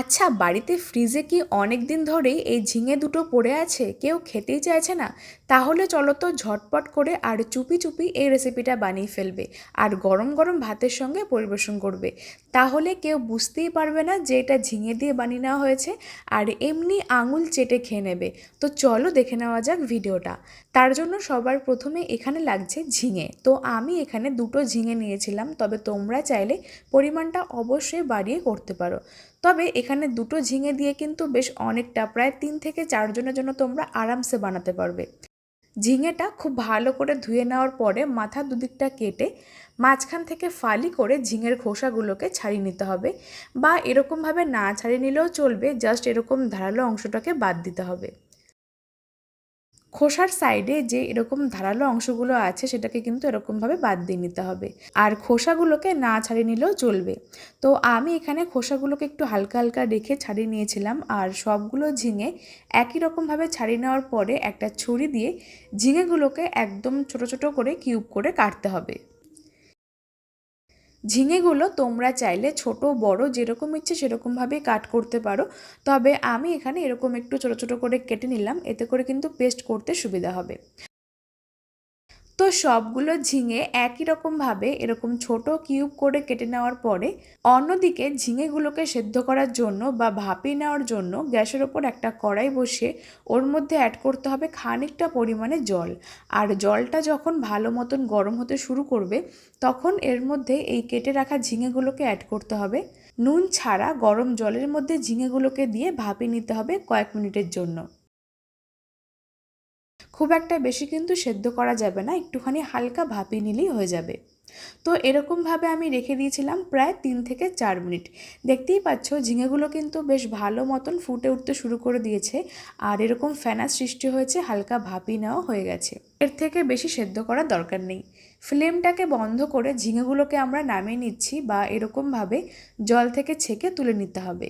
আচ্ছা বাড়িতে ফ্রিজে কি অনেক দিন ধরেই এই ঝিঙে দুটো পড়ে আছে? কেউ খেতেই চাইছে না। তাহলে চলো তো ঝটপট করে আর চুপি চুপি এই রেসিপিটা বানিয়ে ফেলবে আর গরম গরম ভাতের সঙ্গে পরিবেশন করবে। তাহলে কেউ বুঝতেই পারবে না যে এটা ঝিঙে দিয়ে বানিয়ে নেওয়া হয়েছে আর এমনি আঙুল চেটে খেয়ে নেবে। তো চলো দেখে নেওয়া যাক ভিডিওটা। তার জন্য সবার প্রথমে এখানে লাগছে ঝিঙে। তো আমি এখানে দুটো ঝিঙে নিয়েছিলাম, তবে তোমরা চাইলে পরিমাণটা অবশ্যই বাড়িয়ে করতে পারো। তবে এখানে দুটো ঝিঙে দিয়ে কিন্তু বেশ অনেকটা, প্রায় তিন থেকে চারজনের জন্য তোমরা আরামসে বানাতে পারবে। ঝিঙেটা খুব ভালো করে ধুয়ে নেওয়ার পরে মাথা দুদিকটা কেটে মাঝখান থেকে ফালি করে ঝিঙের খোসাগুলোকে ছাড়িয়ে নিতে হবে বা এরকমভাবে না ছাড়িয়ে নিলেও চলবে, জাস্ট এরকম ধারালো অংশটাকে বাদ দিতে হবে। খোসার সাইডে যে এরকম ধারালো অংশগুলো আছে, সেটাকে কিন্তু এরকমভাবে বাদ দিয়ে নিতে হবে। আর খোসাগুলোকে না ছাড়িয়ে নিলেও চলবে। তো আমি এখানে খোসাগুলোকে একটু হালকা হালকা রেখে ছাড়িয়ে নিয়েছিলাম, আর সবগুলো ঝিঙে একই রকমভাবে ছাড়িয়ে নেওয়ার পরে একটা ছুরি দিয়ে ঝিঙেগুলোকে একদম ছোট ছোট করে কিউব করে কাটতে হবে। ঝিঙেগুলো তোমরা চাইলে ছোট, বড়, যেরকম ইচ্ছে সেরকমভাবেই কাট করতে পারো। তবে আমি এখানে এরকম একটু ছোট ছোট করে কেটে নিলাম। এতে করে কিন্তু পেস্ট করতে সুবিধা হবে। তো সবগুলো ঝিঙে একই রকমভাবে এরকম ছোট কিউব করে কেটে নেওয়ার পরে অন্যদিকে ঝিঙেগুলোকে সেদ্ধ করার জন্য বা ভাপিয়ে নেওয়ার জন্য গ্যাসের ওপর একটা কড়াই বসিয়ে ওর মধ্যে অ্যাড করতে হবে খানিকটা পরিমাণে জল। আর জলটা যখন ভালো মতন গরম হতে শুরু করবে, তখন এর মধ্যে এই কেটে রাখা ঝিঙেগুলোকে অ্যাড করতে হবে। নুন ছাড়া গরম জলের মধ্যে ঝিঙেগুলোকে দিয়ে ভাপিয়ে নিতে হবে কয়েক মিনিটের জন্য। খুব একটা বেশি কিন্তু সেদ্ধ করা যাবে না, একটুখানি হালকা ভাপিয়ে নিলেই হয়ে যাবে। তো এরকমভাবে আমি রেখে দিয়েছিলাম প্রায় তিন থেকে চার মিনিট। দেখতেই পাচ্ছ, ঝিঙেগুলো কিন্তু বেশ ভালো মতন ফুটে উঠতে শুরু করে দিয়েছে, আর এরকম ফ্যানা সৃষ্টি হয়েছে, হালকা ভাপিয়ে নেওয়া হয়ে গেছে। এর থেকে বেশি সেদ্ধ করার দরকার নেই। ফ্লেমটাকে বন্ধ করে ঝিঙেগুলোকে আমরা নামিয়ে নিচ্ছি বা এরকমভাবে জল থেকে ছেঁকে তুলে নিতে হবে।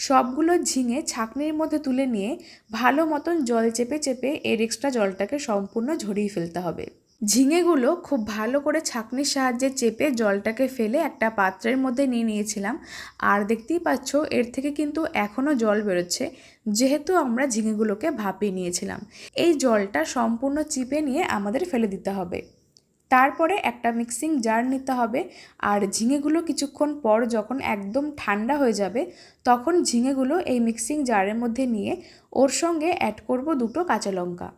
সবগুলো ঝিঙে ছাঁকনির মধ্যে তুলে নিয়ে ভালো মতন জল চেপে চেপে এর এক্সট্রা জলটাকে সম্পূর্ণ ঝরিয়ে ফেলতে হবে। ঝিঙেগুলো খুব ভালো করে ছাঁকনির সাহায্যে চেপে জলটাকে ফেলে একটা পাত্রের মধ্যে নিয়ে নিয়েছিলাম। আর দেখতেই পাচ্ছ, এর থেকে কিন্তু এখনও জল বেরোচ্ছে, যেহেতু আমরা ঝিঙেগুলোকে ভাপিয়ে নিয়েছিলাম। এই জলটা সম্পূর্ণ চিপে নিয়ে আমাদের ফেলে দিতে হবে। তারপরে একটা মিক্সিং জার নিতে হবে আর ঝিঙেগুলো কিছুক্ষণ পর যখন একদম ঠান্ডা হয়ে যাবে, তখন ঝিঙেগুলো এই মিক্সিং জারের মধ্যে নিয়ে ওর সঙ্গে অ্যাড করব দুটো কাঁচা লঙ্কা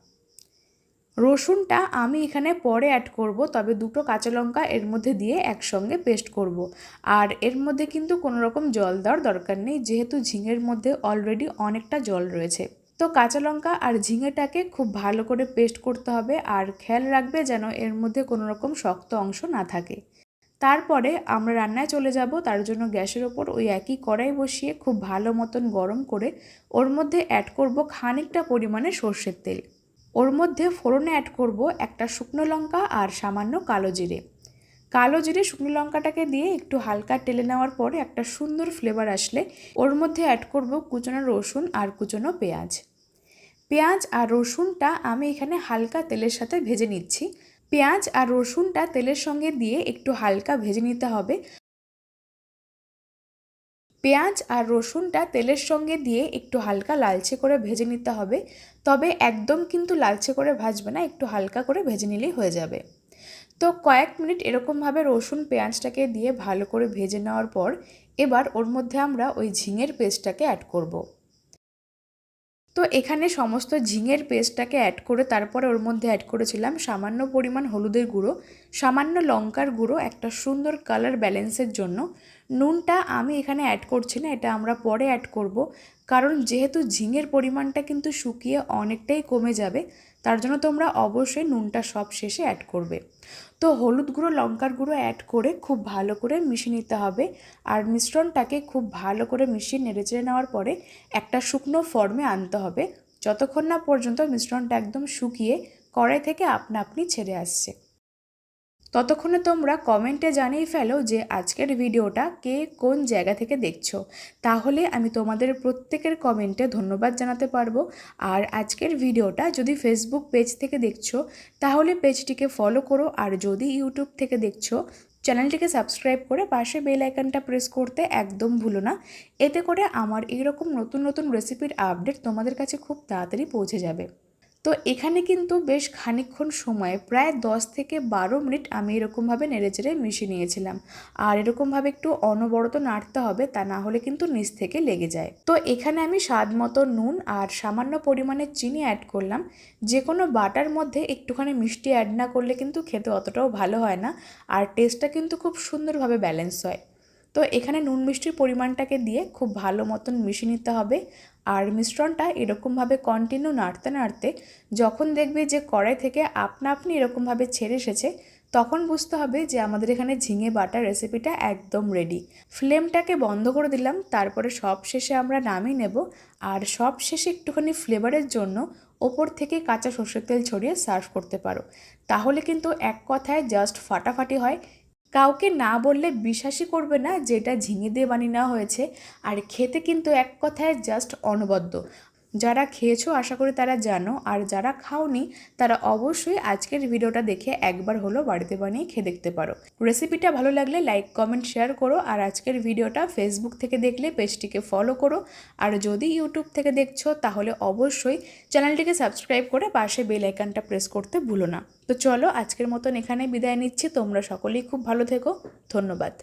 রসুনটা আমি এখানে পরে অ্যাড করব, তবে দুটো কাঁচা লঙ্কা এর মধ্যে দিয়ে একসঙ্গে পেস্ট করব। আর এর মধ্যে কিন্তু কোনো রকম জল দেওয়ার দরকার নেই, যেহেতু ঝিঙের মধ্যে অলরেডি অনেকটা জল রয়েছে তো কাঁচা লঙ্কা আর ঝিঙেটাকে খুব ভালো করে পেস্ট করতে হবে আর খেয়াল রাখবে যেন এর মধ্যে কোনো রকম শক্ত অংশ না থাকে। তারপরে আমরা রান্নায় চলে যাব, তার জন্য গ্যাসের ওপর ওই একই কড়াই বসিয়ে খুব ভালো মতন গরম করে ওর মধ্যে অ্যাড করব খানিকটা পরিমাণে সর্ষের তেল। ওর মধ্যে ফোড়নে অ্যাড করব একটা শুকনো লঙ্কা আর সামান্য কালো জিরে। কালো জিরে, শুকনো লঙ্কাটাকে দিয়ে একটু হালকা টেলে নেওয়ার পরে একটা সুন্দর ফ্লেভার আসলে ওর মধ্যে অ্যাড করব কুচনো রসুন আর কুচনো পেঁয়াজ। পেঁয়াজ আর রসুনটা আমি এখানে হালকা তেলের সাথে ভেজে নিচ্ছি। পেঁয়াজ আর রসুনটা তেলের সঙ্গে দিয়ে একটু হালকা ভেজে নিতে হবে। পেঁয়াজ আর রসুনটা তেলের সঙ্গে দিয়ে একটু হালকা লালচে করে ভেজে নিতে হবে। তবে একদম কিন্তু লালচে করে ভাজবে না, একটু হালকা করে ভেজে নিলেই হয়ে যাবে। তো কয়েক মিনিট এরকমভাবে রসুন পেঁয়াজটাকে দিয়ে ভালো করে ভেজে নেওয়ার পর এবার ওর মধ্যে আমরা ওই ঝিঙের পেস্টটাকে অ্যাড করব। তো এখানে সমস্ত ঝিঙের পেস্টটাকে অ্যাড করে তারপরে ওর মধ্যে অ্যাড করেছিলাম সামান্য পরিমাণ হলুদের গুঁড়ো, সামান্য লঙ্কার গুঁড়ো, একটা সুন্দর কালার ব্যালেন্সের জন্য। নুনটা আমি এখানে অ্যাড করছি না, এটা আমরা পরে অ্যাড করব। কারণ যেহেতু ঝিঙের পরিমাণটা কিন্তু শুকিয়ে অনেকটাই কমে যাবে তার জন্য তোমরা অবশ্যই নুনটা সব শেষে অ্যাড করবে। তো হলুদ গুঁড়ো, লঙ্কার গুঁড়ো অ্যাড করে খুব ভালো করে মিশিয়ে নিতে হবে। আর মিশ্রণটাকে খুব ভালো করে মিশিয়ে নেড়েচেড়ে নেওয়ার পরে একটা শুকনো ফর্মে আনতে হবে। যতক্ষণ না পর্যন্ত মিশ্রণটা একদম শুকিয়ে কড়াই থেকে আপনা আপনি ছেড়ে আসছে। ততক্ষণে তোমরা কমেন্টে জানিয়ে ফেলো যে আজকের ভিডিওটা কে কোন জায়গা থেকে দেখছ। তাহলে আমি তোমাদের প্রত্যেকের কমেন্টে ধন্যবাদ জানাতে পারব। আর আজকের ভিডিওটা যদি ফেসবুক পেজ থেকে দেখছ, তাহলে পেজটিকে ফলো করো। আর যদি ইউটিউব থেকে দেখছ, চ্যানেলটিকে সাবস্ক্রাইব করে পাশে বেল আইকনটা প্রেস করতে একদম ভুলো না। এতে করে আমার এইরকম নতুন নতুন রেসিপির আপডেট তোমাদের কাছে খুব তাড়াতাড়ি পৌঁছে যাবে। তো এখানে কিন্তু বেশ খানিকক্ষণ সময়, প্রায় দশ থেকে বারো মিনিট আমি এরকমভাবে নেড়ে চেড়ে মিশিয়ে নিয়েছিলাম। আর এরকমভাবে একটু অনবরত নাড়তে হবে, তা না হলে কিন্তু নিচ থেকে লেগে যায়। তো এখানে আমি স্বাদ মতো নুন আর সামান্য পরিমাণে চিনি অ্যাড করলাম। যে কোনো বাটার মধ্যে একটুখানি মিষ্টি অ্যাড না করলে কিন্তু খেতে অতটাও ভালো হয় না। আর টেস্টটা কিন্তু খুব সুন্দরভাবে ব্যালেন্স হয়। তো এখানে নুন মিষ্টির পরিমাণটাকে দিয়ে খুব ভালো মতন মিশিয়ে নিতে হবে। আর মিশ্রণটা এরকমভাবে কন্টিনিউ নাড়তে নাড়তে যখন দেখবে যে কড়াই থেকে আপনা আপনি এরকমভাবে ছেড়ে এসেছে, তখন বুঝতে হবে যে আমাদের এখানে ঝিঙে বাটার রেসিপিটা একদম রেডি ফ্লেমটাকে বন্ধ করে দিলাম, তারপরে সব শেষে আমরা নামিয়ে নেব। আর সব শেষে একটুখানি ফ্লেভারের জন্য ওপর থেকে কাঁচা সর্ষের তেল ছড়িয়ে সার্ভ করতে পারো। তাহলে কিন্তু এক কথায় জাস্ট ফাটাফাটি হয়। কাউকে না বললে বিশ্বাসই করবে না, যেটা ঝিঙে দিয়ে বানিয়ে নেওয়া হয়েছে। আর খেতে কিন্তু এক কথায় জাস্ট অনবদ্য। যারা খেয়েছো, আশা করি তারা জানো। আর যারা খাওনি, তারা অবশ্যই আজকের ভিডিওটা দেখে একবার হলো বাড়িতে বানিয়ে খেয়ে দেখতে পারো। রেসিপিটা ভালো লাগলে লাইক, কমেন্ট, শেয়ার করো। আর আজকের ভিডিওটা ফেসবুক থেকে দেখলে পেজটিকে ফলো করো। আর যদি ইউটিউব থেকে দেখছ, তাহলে অবশ্যই চ্যানেলটিকে সাবস্ক্রাইব করে পাশে বেল আইকনটা প্রেস করতে ভুলো না। তো চলো, আজকের মতন এখানে বিদায় নিচ্ছি। তোমরা সকলেই খুব ভালো থেকো। ধন্যবাদ।